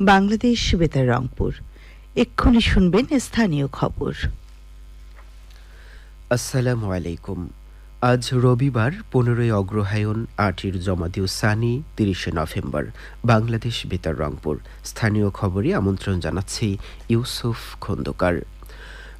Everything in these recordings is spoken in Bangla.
বাংলাদেশ বেতার রংপুর। এক্ষুনি শুনবেন স্থানীয় খবর। আসসালামু আলাইকুম। আজ রবিবার, পনেরোই অগ্রহায়ণ আটির জমাদিউ সানি তিরিশে নভেম্বর। বাংলাদেশ বেতার রংপুর। স্থানীয় খবরে আমন্ত্রণ জানাচ্ছি ইউসুফ খন্দকার।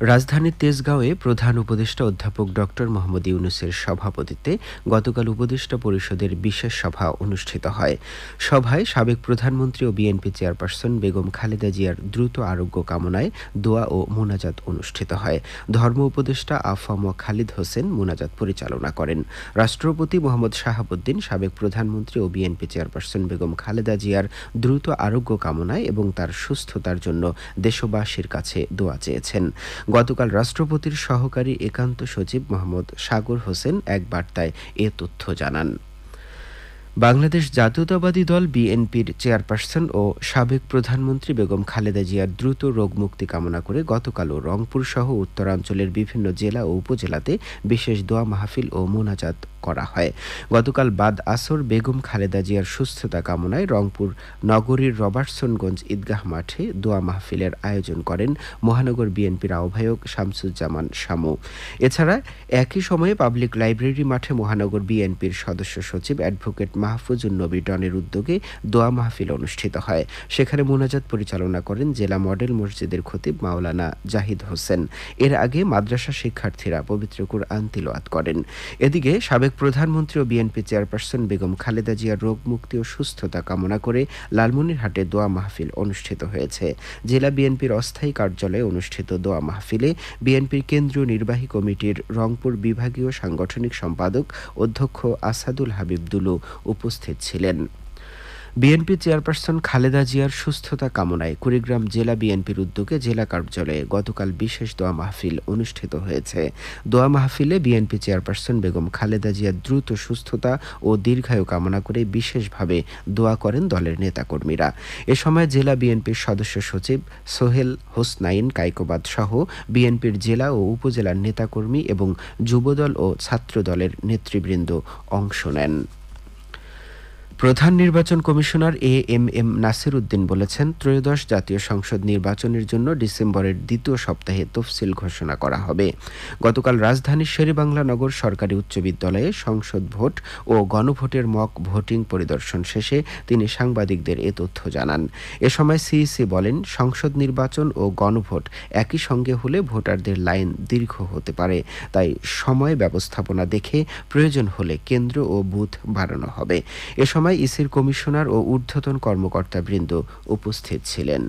রাজধানীর তেজগাঁওয়ে প্রধান উপদেষ্টা অধ্যাপক ডক্টর মোহাম্মদ ইউনুসের সভাপতিত্বে গতকাল উপদেষ্টা পরিষদের বিশেষ সভা অনুষ্ঠিত হয়। সভায় সাবেক প্রধানমন্ত্রী ও বিএনপি চেয়ারপারসন বেগম খালেদা জিয়ার দ্রুত আরোগ্য কামনায় দোয়া ও মোনাজাত অনুষ্ঠিত হয়। ধর্ম উপদেষ্টা আফাম খালিদ হোসেন মোনাজাত পরিচালনা করেন। রাষ্ট্রপতি মোহাম্মদ শাহাবুদ্দিন সাবেক প্রধানমন্ত্রী ও বিএনপি চেয়ারপারসন বেগম খালেদা জিয়ার দ্রুত আরোগ্য কামনায় এবং তার সুস্থতার জন্য দেশবাসীর কাছে দোয়া চেয়েছেন। গতকাল রাষ্ট্রপতির সহকারী একান্ত সচিব মোহাম্মদ সাগর হোসেন এক বার্তায় এ তথ্য জানান। বাংলাদেশ জাতীয়তাবাদী দল বিএনপির চেয়ারপারসন ও সাবেক প্রধানমন্ত্রী বেগম খালেদা জিয়ার দ্রুত রোগ মুক্তি কামনা করে গতকালও রংপুর সহ উত্তরাঞ্চলের বিভিন্ন জেলা ও উপজেলাতে বিশেষ দোয়া মাহফিল ও মোনাজাত করা হয়। গতকাল বাদ আসর বেগম খালেদা জিয়ার সুস্থতা কামনায় রংপুর নগরীর রবার্টসনগঞ্জ ঈদগাহ মাঠে দোয়া মাহফিলের আয়োজন করেন মহানগর বিএনপির আহ্বায়ক শামসুজ্জামান শামু। এছাড়া একই সময়ে পাবলিক লাইব্রেরি মাঠে মহানগর বিএনপির সদস্য সচিব অ্যাডভোকেট মাহফুজুন নবী ডনের উদ্যোগে দোয়া মাহফিল অনুষ্ঠিত হয়। সেখানে মোনাজাত পরিচালনা করেন জেলা মডেল মসজিদের খতিব মাওলানা জাহিদ হোসেন। এর আগে মাদ্রাসা শিক্ষার্থীরা পবিত্র কুরআন তিলওয়াত করেন। এদিকে সাবেক প্রধানমন্ত্রী ও বিএনপি চেয়ারপারসন বেগম খালেদা জিয়ার রোগ মুক্তি ও সুস্থতা কামনা করে লালমনিরহাটে দোয়া মাহফিল অনুষ্ঠিত হয়েছে। জেলা বিএনপির অস্থায়ী কার্যালয়ে অনুষ্ঠিত দোয়া মাহফিলে বিএনপির কেন্দ্রীয় নির্বাহী কমিটির রংপুর বিভাগীয় সাংগঠনিক সম্পাদক অধ্যক্ষ আসাদুল হাবিব দুলু উপস্থিত ছিলেন। বিএনপি চেয়ারপারসন খালেদা জিয়ার সুস্থতা কামনায় কুড়িগ্রাম জেলা বিএনপির উদ্যোগে জেলা কার্যালয়ে গতকাল বিশেষ দোয়া মাহফিল অনুষ্ঠিত হয়েছে। দোয়া মাহফিলে বিএনপি চেয়ারপারসন বেগম খালেদা জিয়ার দ্রুত সুস্থতা ও দীর্ঘায়ু কামনা করে বিশেষভাবে দোয়া করেন দলের নেতাকর্মীরা। এ সময় জেলা বিএনপির সদস্য সচিব সোহেল হোসনাইন, কাইকোবাদ সহ বিএনপির জেলা ও উপজেলার নেতাকর্মী এবং যুবদল ও ছাত্রদলের নেতৃবৃন্দ অংশ নেন। প্রধান নির্বাচন commissioner A M M Nasir Uddin বলেছেন, ত্রয়োদশ জাতীয় সংসদ নির্বাচনের জন্য ডিসেম্বরের দ্বিতীয় সপ্তাহে তফসিল ঘোষণা করা হবে। গতকাল রাজধানীর শেরেবাংলা নগর সরকারি উচ্চ বিদ্যালয়ে সংসদ ভোট ও গণভোটের মক ভোটিং পরিদর্শন শেষে তিনি সাংবাদিকদের এ তথ্য জানান। এ সময় সিইসি বলেন, সংসদ নির্বাচন ও গণভোট একই সঙ্গে হলে ভোটারদের লাইন দীর্ঘ হতে পারে, তাই সময় ব্যবস্থাপনা দেখে প্রয়োজন হলে কেন্দ্র ও বুথ বাড়ানো হবে। এ সময় সময় ইসির কমিশনার ও ঊর্ধ্বতন কর্মকর্তাবৃন্দ উপস্থিত ছিলেন।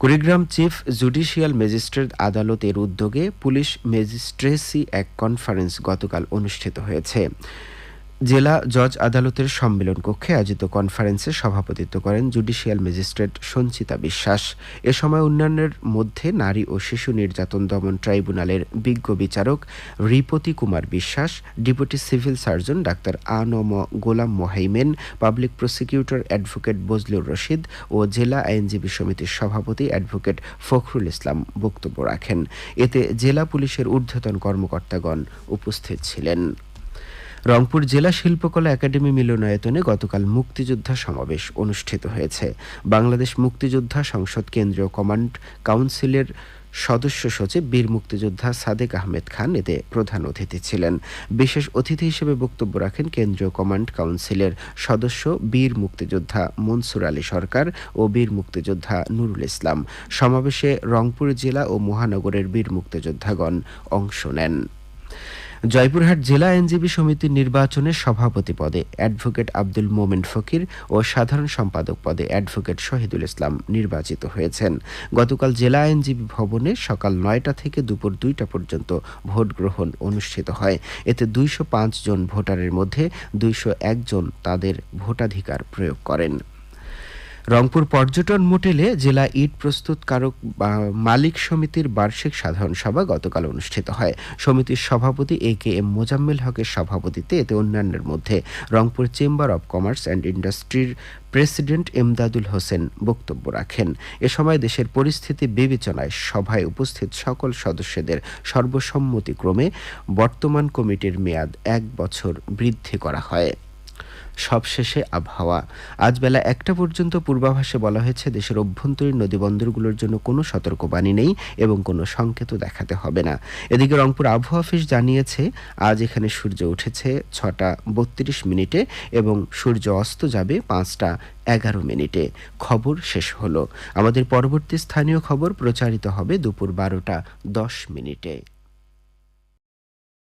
কুড়িগ্রাম চিফ জুডিশিয়াল ম্যাজিস্ট্রেট আদালতের উদ্যোগে পুলিশ ম্যাজিস্ট্রেসি এক কনফারেন্স গতকাল অনুষ্ঠিত হয়েছে। জেলা জজ আদালতের সম্মেলন কক্ষে আয়োজিত কনফারেন্সে সভাপতিত্ব করেন জুডিশিয়াল ম্যাজিস্ট্রেট সঞ্চিতা বিশ্বাস। এ সময় অন্যান্যের মধ্যে নারী ও শিশু নির্যাতন দমন ট্রাইব্যুনালের বিজ্ঞ বিচারক Ripati Kumar Biswas, deputy civil surgeon doctor Anam Golam Mohaimen, public prosecutor advocate Bazlur Rashid ও জেলা আইনজীবী সমিতির সভাপতি অ্যাডভোকেট ফখরুল ইসলাম বক্তব্য রাখেন। এতে জেলা পুলিশের ঊর্ধ্বতন কর্মকর্তাগণ উপস্থিত ছিলেন। রংপুর জেলা শিল্পকলা একাডেমি মিলনায়তনে গতকাল মুক্তিযোদ্ধা সমাবেশ অনুষ্ঠিত হয়েছে। বাংলাদেশ মুক্তিযোদ্ধা সংসদ কেন্দ্রীয় কমান্ড কাউন্সিলের সদস্য সচিব বীর মুক্তিযোদ্ধা সাদেক আহমেদ খান এতে প্রধান অতিথি ছিলেন। বিশেষ অতিথি হিসেবে বক্তব্য রাখেন কেন্দ্রীয় কমান্ড কাউন্সিলের সদস্য বীর মুক্তিযোদ্ধা মনসুর আলী সরকার ও বীর মুক্তিযোদ্ধা নুরুল ইসলাম। সমাবেশে রংপুর জেলা ও মহানগরের বীর মুক্তিযোদ্ধাগণ অংশ নেন। জয়পুরহাট জেলা আইনজীবী সমিতির নির্বাচনে সভাপতি পদে অ্যাডভোকেট আব্দুল মোমেন ফকির ও সাধারণ সম্পাদক পদে অ্যাডভোকেট শহীদুল ইসলাম নির্বাচিত হয়েছেন। গতকাল জেলা আইনজীবী ভবনে সকাল নয়টা থেকে দুপুর দুইটা পর্যন্ত ভোট গ্রহণ অনুষ্ঠিত হয়। এতে দুইশো পাঁচ জন ভোটারের মধ্যে দুইশো জন তাদের ভোটাধিকার প্রয়োগ করেন। রংপুর পর্যটন মোটেলে জেলা ইট প্রস্তুতকারক মালিক সমিতির বার্ষিক সাধারণ সভা গতকাল অনুষ্ঠিত হয়। সমিতির সভাপতি এ কে এম মোজাম্মেল হকের সভাপতিতে এতে অন্যান্যের মধ্যে Rangpur chamber of commerce and ইন্ডাস্ট্রির প্রেসিডেন্ট এমদাদুল হোসেন বক্তব্য রাখেন। এ সময় দেশের পরিস্থিতি বিবেচনায় সভায় উপস্থিত সকল সদস্যদের সর্বসম্মতিক্রমে বর্তমান কমিটির মেয়াদ এক বছর বৃদ্ধি করা হয়। সবশেষে আবহাওয়া। আজ বেলা একটা পর্যন্ত পূর্বাভাসে বলা হয়েছে, দেশের অভ্যন্তরীণ নদীবন্দরগুলোর জন্য কোনো সতর্কবাণী নেই এবং কোনো সংকেতও দেখাতে হবে না। এদিকে রংপুর আবহাওয়া অফিস জানিয়েছে, আজ এখানে সূর্য উঠেছে ছটা বত্রিশ মিনিটে এবং সূর্য অস্ত যাবে পাঁচটা এগারো মিনিটে। খবর শেষ হলো। আমাদের পরবর্তী স্থানীয় খবর প্রচারিত হবে দুপুর বারোটা দশ মিনিটে।